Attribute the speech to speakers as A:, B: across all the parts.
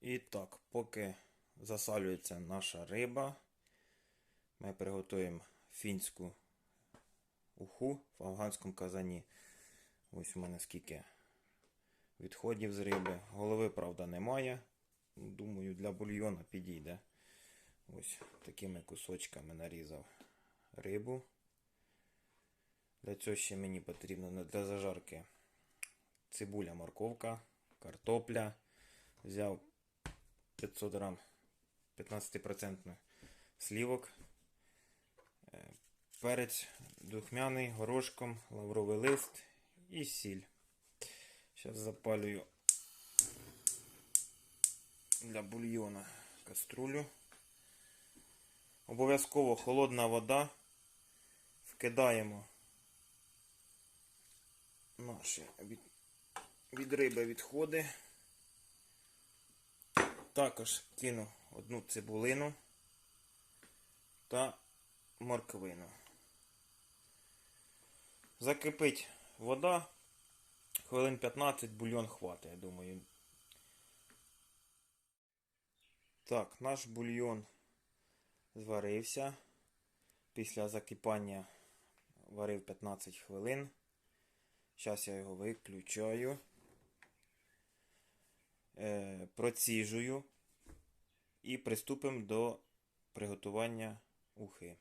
A: І так, поки засалюється наша риба, ми приготуємо фінську уху в афганському казані. Ось у мене скільки відходів з риби. Голови, правда, немає. Думаю, для бульйона підійде. Ось такими кусочками нарізав рибу. Для цього ще мені потрібно для зажарки цибуля, морковка, картопля. Взяв 500 грам 15% слівок, е, перець духмяний, горошком, лавровий лист і сіль. Зараз запалюю для бульйона каструлю. Обов'язково холодна вода. Вкидаємо наші від, від риби відходи. Також кину одну цибулину та морквину. Закипить вода. Хвилин 15 бульйон хватить, я думаю. Так, наш бульйон зварився. Після закипання варив 15 хвилин. Зараз я його виключаю. Е, проціжую і приступимо до приготування ухи.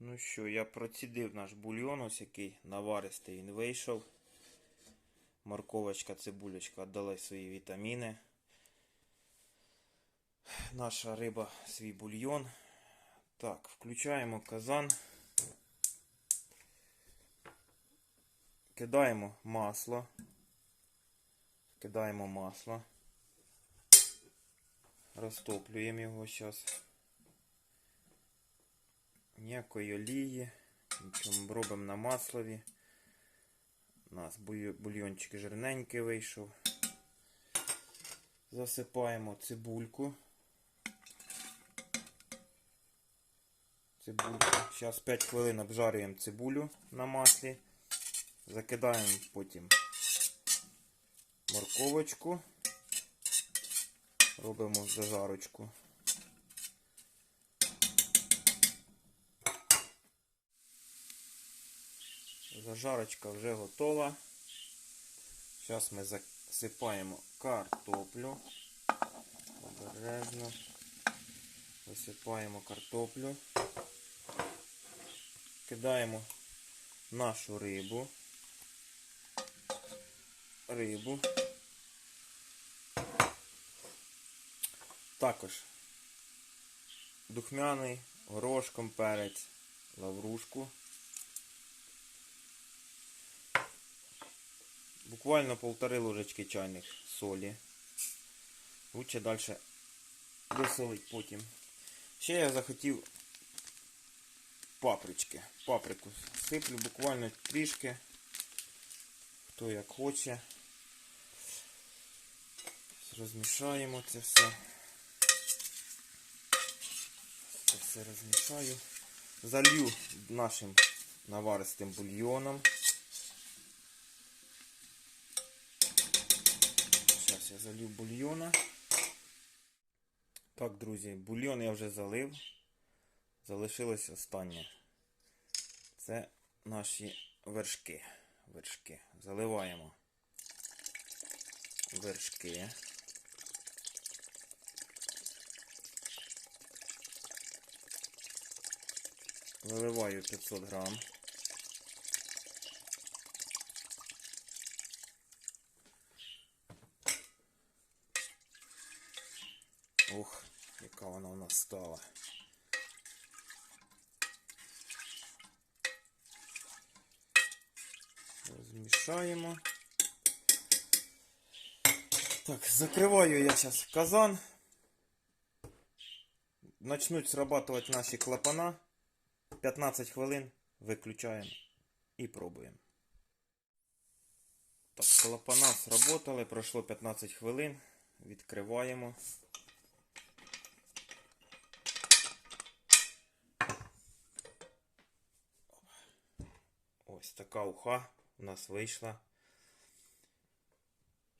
A: Ну що, я процідив наш бульйон, ось який наваристий він вийшов. Морковочка, цибулечка дали свої вітаміни. Наша риба свій бульйон. Так, включаємо казан. Кидаємо масло. Кидаємо масло. Розтоплюємо його зараз. Ніякої олії. Нічого робимо на маслові. У нас бульйончик жирненький вийшов. Засипаємо цибульку. Цибульку. Зараз 5 хвилин обжарюємо цибулю на маслі. Закидаємо потім морковочку. Робимо зажарочку. Зажарочка вже готова. Зараз ми засипаємо картоплю. Обережно. Висипаємо картоплю. Кидаємо нашу рибу. Рибу. Також духмяний, горошком перець, лаврушку. Буквально полтори ложечки чайних солі. Лучше далі досолить потім. Ще я захотів папрички. Паприку сиплю буквально трішки. Хто як хоче. Розмішаємо це все. Це все розмішаю. Залью нашим наваристим бульйоном. Зараз я залью бульйона. Так, друзі, бульйон я вже залив. Залишилось останнє. Це наші вершки. Вершки. Заливаємо вершки. Виливаю 500 грам. Ух, яка вона у нас стала. Розмішаємо. Так, закриваю я зараз казан. Начнуть срабатывать наші клапана. 15 хвилин виключаємо і пробуємо. Так, клапана сработали, пройшло 15 хвилин. Відкриваємо. Ось така уха у нас вийшла.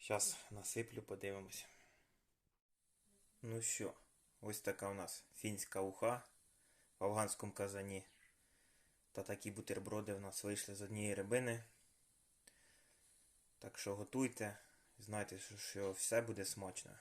A: Зараз насиплю, подивимось. Ну що, ось така у нас фінська уха в афганському казані. Та такі бутерброди в нас вийшли з однієї рибини. Так що готуйте, знайте, що, все буде смачно.